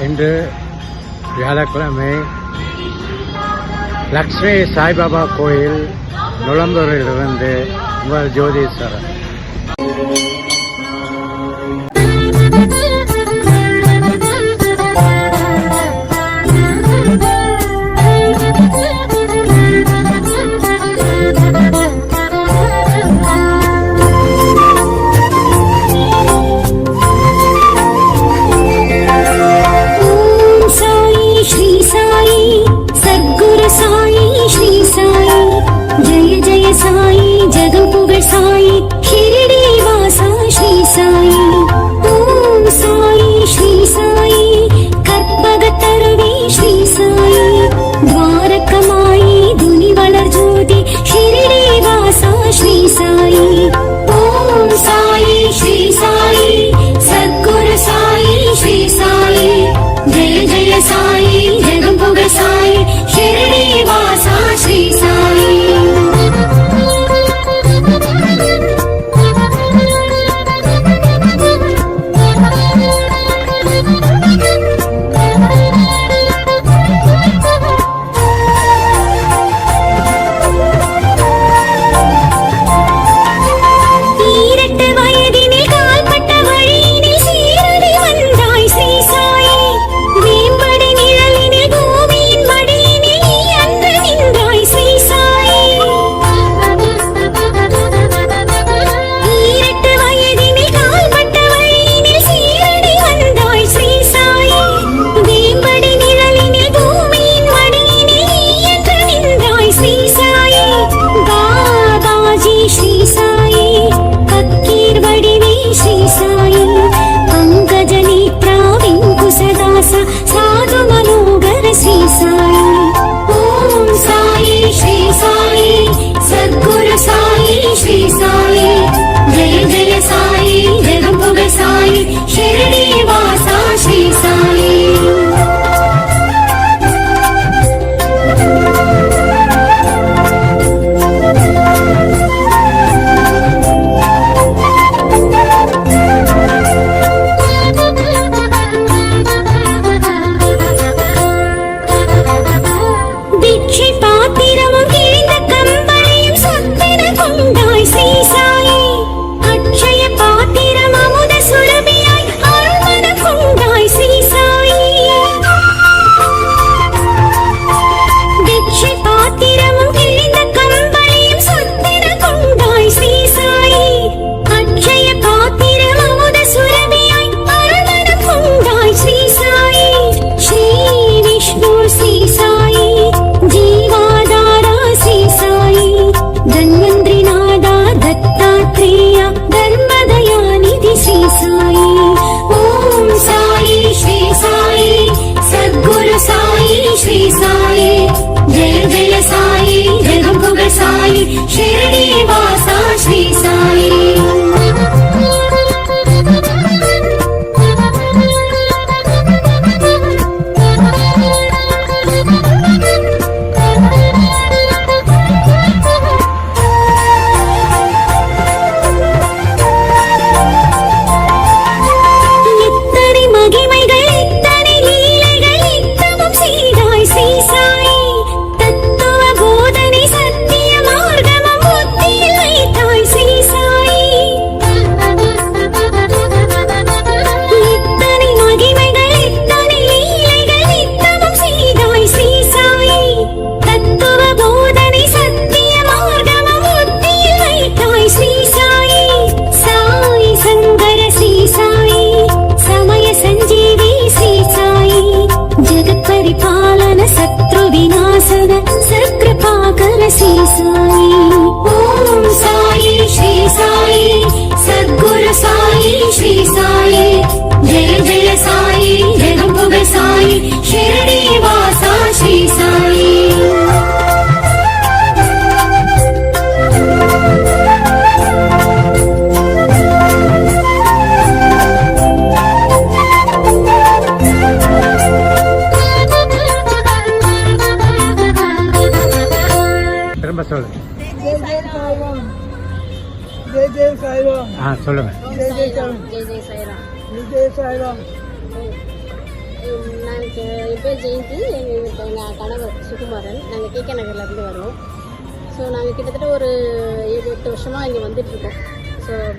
இன்று வியாழக்கிழமை லக்ஷ்மி சாய்பாபா கோயில் நுழம்பூரிலிருந்து உங்கள் ஜோதீஸ்வரன் சாயி ஜெகம் புகழ் சாயி.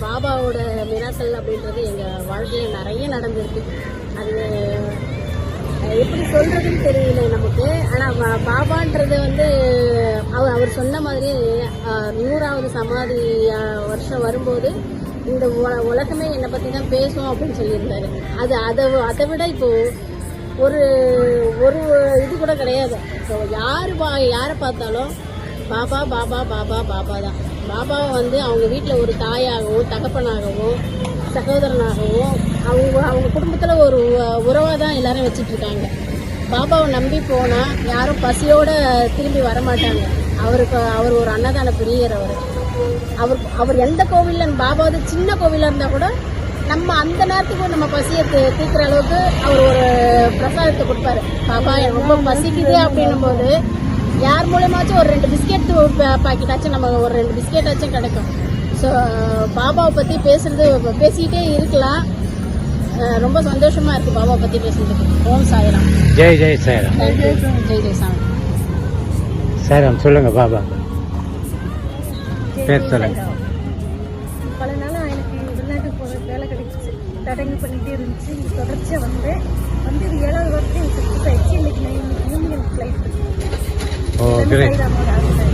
பாபாவோட மினாசல் அப்படின்றது எங்கள் வாழ்க்கையில் நிறைய நடந்திருக்கு. அது எப்படி சொல்கிறதுன்னு தெரியல நமக்கு. ஆனால் பாபான்றது வந்து அவர் அவர் சொன்ன மாதிரி நூறாவது சமாதி வருஷம் வரும்போது இந்த உலகமே என்னை பற்றி தான் பேசும் அப்படின்னு சொல்லியிருந்தாரு. அது அதை அதை விட இப்போது ஒரு ஒரு இது கூட கிடையாது. ஸோ யார் பா யாரை பார்த்தாலும் பாபா பாபா பாபா பாபா தான் பாபாவை வந்து அவங்க வீட்டில் ஒரு தாயாகவும் தகப்பனாகவும் சகோதரனாகவும் அவங்க அவங்க குடும்பத்தில் ஒரு உறவாக தான் எல்லாரும் வச்சிட்ருக்காங்க. பாபாவை நம்பி போனால் யாரும் பசியோடு திரும்பி வர மாட்டாங்க அவருக்கு அவர் ஒரு அன்னதான பிரியர் அவர். அவர் அவர் எந்த கோவிலில் பாபா வந்து சின்ன கோவிலாக இருந்தால் கூட நம்ம அந்த நேரத்துக்கு நம்ம பசியை தீ- தீர்க்கிற அளவுக்கு அவர் ஒரு பிரசாதத்தை கொடுப்பாரு. பாபா ரொம்ப பசிக்குது அப்படின்னும் போது யார் மூலயமாச்சும் ஒரு ரெண்டு பிஸ்கெட் பாக்கெட்டாச்சும் நம்ம ஒரு ரெண்டு பிஸ்கெட்டாச்சும் கிடைக்கும். ஸோ பாபாவை பற்றி பேசுறது பேசிக்கிட்டே இருக்கலாம். ரொம்ப சந்தோஷமா இருக்கு பாபாவை பற்றி பேசுறதுக்கு. ஓம் சாய்ராம். ஜெய் ஜெய் சாய்ராம். ஜெய் ஜெய் சாமி சாய்ராம். சொல்லுங்க பாபா. பேர் சொல்லுங்க. பல நாளாக எனக்கு வெளிநாட்டுக்கு போகிற வேலை கிடைச்சிச்சு. தடங்கள் பண்ணிகிட்டே இருந்துச்சு. இது தொடர்ச்சியாக வந்தேன். வந்து இது ஏழாவது வருஷம் எனக்கு ஆயிடுச்சு. இன்னைக்கு நான் ஈவினிங் ஃப்ளைட் சாய்ராமோட ஆசை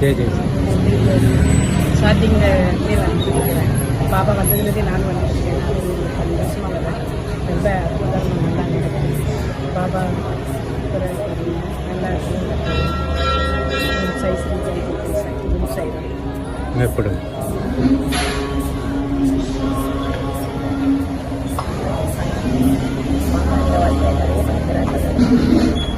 ஜெய் ஜெய் ஸ்டார்டிங்கில் பாபா வந்ததுலேருந்தே நானும் வந்துருக்கேன் நான் வரேன் ரொம்ப பாபா ஒரு நல்லா சைஸ் உங்க குடும்பம் இந்த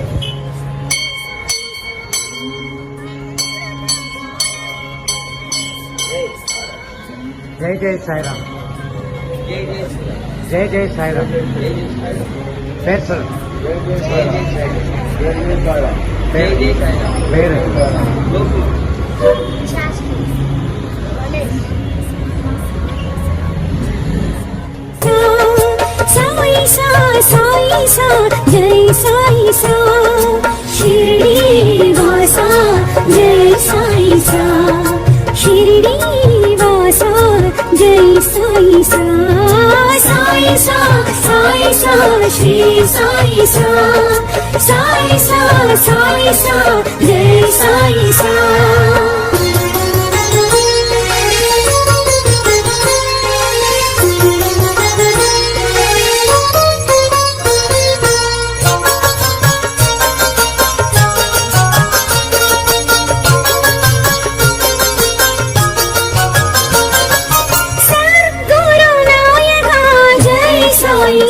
జై జై సాయిరామ్ జై జై సాయిరామ్ పేరు సార్ పేరు సాయి సా సాయి సా జై సాయి సా शिर्डी वासा जय साई सा जय साई सा साई सा साई सा श्री साई सा साई सा साई सा जय साई सा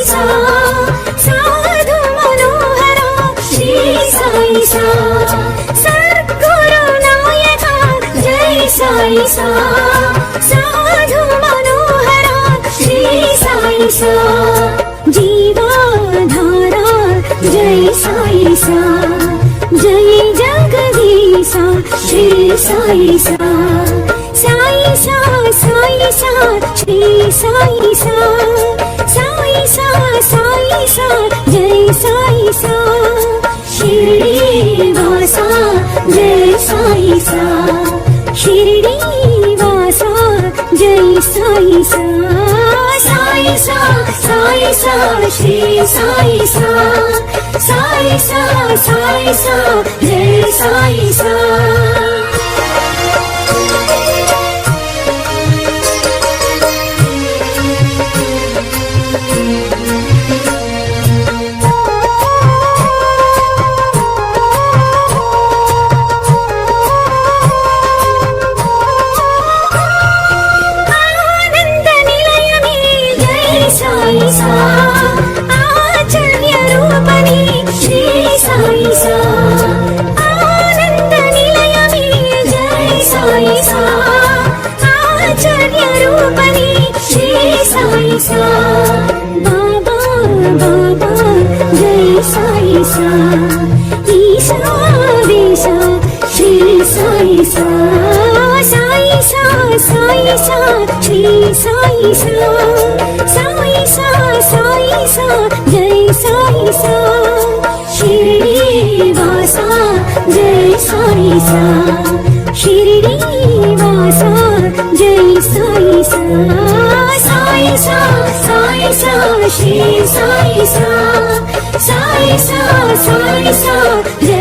साधु मनो श्री सै सा जय सैसाधु श्री सै सा जीवा धारा जय सैसा जय जगदीशा श्री सैसा సా శ్రీ సాయి సా సాయి సా సాయి సా జై సాయి సా షిరిడి వాసా జై సాయి సా షిరిడి వాసా జై సాయి సా సాయి సా సాయి సా శ్రీ సాయి సా సాయి సా సాయి సా జై సాయి సా जय साई सा शिरडी वासा जय साई सा शिरडी वासा जय साई सा साई सा साई सा श्री साई सा साई सा साई सा जय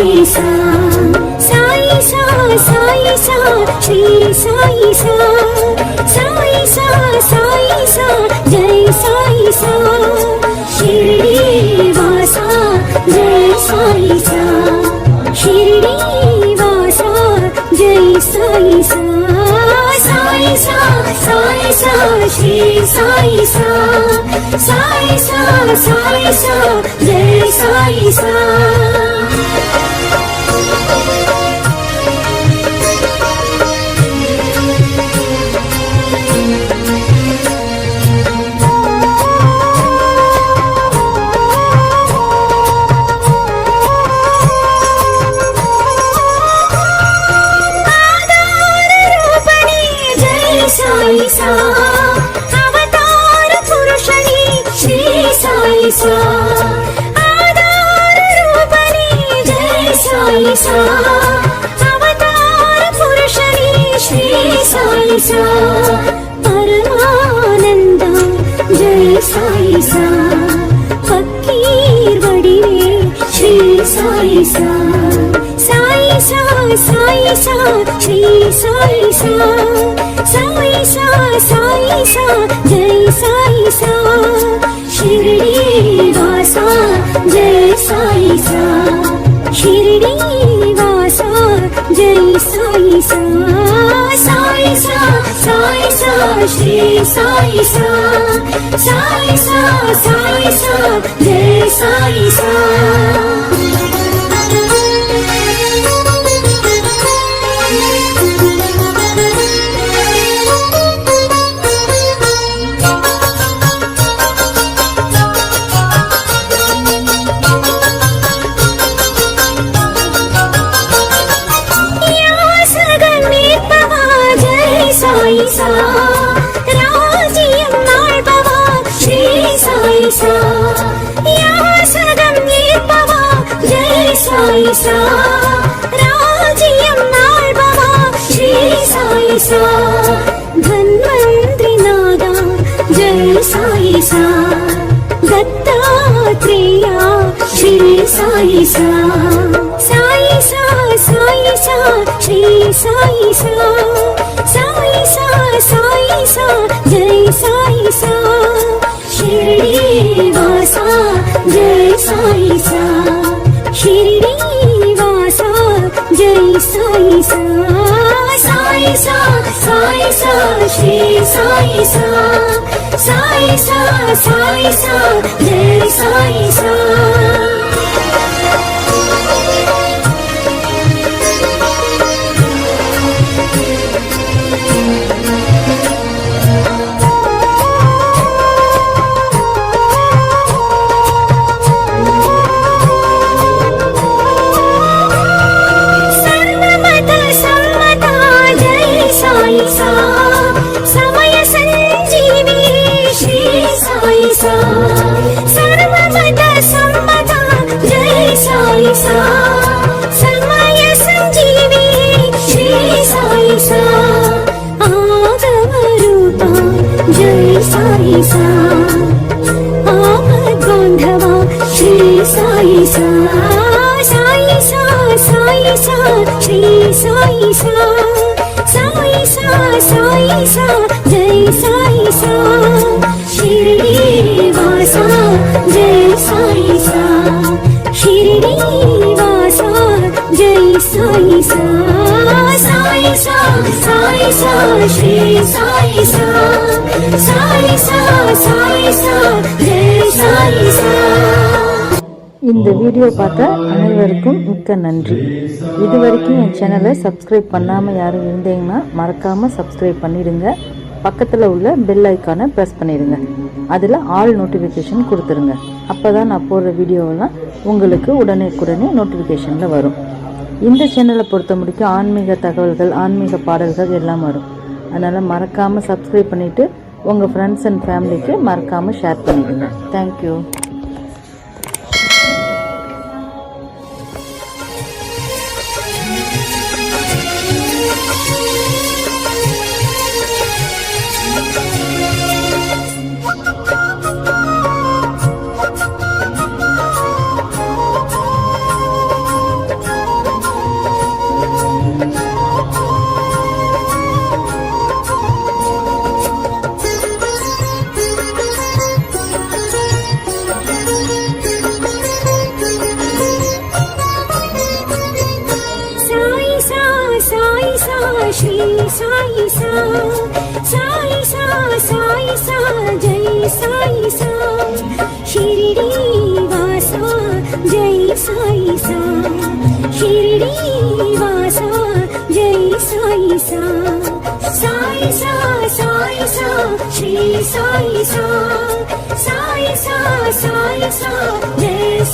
సాయి సా సాయి సా సాయి సా శ్రీ సాయి సా. సాయి సా సాయి సా జై సాయి సా. షిరిడి వాసా జై సాయి సా. షిరిడి వాసా జై సాయి సా. సాయి సా సాయి సా శ్రీ సాయి సా. సాయి సా సాయి సా జై సాయి సా. श्री साई सा साई सा साई सा जय साई सा ధన్వంత్రినాదా జయ సాయి సా. దత్తాత్రేయ శ్రీ సాయి సా. సాయి సా సాయి సా శ్రీ సాయి సా. సాయి సా సాయి సా జయ సాయి సా. షిరిడి వాసా జయ సాయి సా. షిరిడి వాసా జయ సాయి సా. Sai sai Sai Sai sai Sai sai Sai sai Sai Sai sai sa Sai सा साई सा साई सा जय साई साई साई साई साई श्री साई सा साई जय साई सा இந்த வீடியோ பார்த்த அனைவருக்கும் மிக்க நன்றி. இது வரைக்கும் என் சேனலை சப்ஸ்கிரைப் பண்ணாமல் யாரும் இருந்தீங்கன்னா மறக்காமல் சப்ஸ்கிரைப் பண்ணிடுங்க. பக்கத்தில் உள்ள பெல் ஐக்கானை ப்ரெஸ் பண்ணிடுங்க. அதில் ஆல் நோட்டிஃபிகேஷன் கொடுத்துருங்க. அப்போ தான் நான் போடுற வீடியோவெல்லாம் உங்களுக்கு உடனேக்குடனே நோட்டிஃபிகேஷனில் வரும். இந்த சேனலை பொறுத்த முடிக்கும் ஆன்மீக தகவல்கள் ஆன்மீக பாடல்கள் எல்லாம் வரும். அதனால் மறக்காமல் சப்ஸ்கிரைப் பண்ணிவிட்டு உங்கள் ஃப்ரெண்ட்ஸ் அண்ட் ஃபேமிலிக்கு மறக்காமல் ஷேர் பண்ணிடுங்க. தேங்க்யூ साई साई साई शिरडी वासा जय साई सा शिरडी वासा जय साई साई साई साई साई साई जय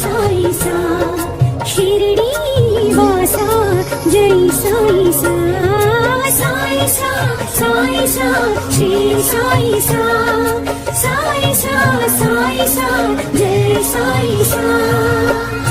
साई साई जय साई सा साई सा साई सा श्री साई सा साई सा साई सा जय साई सा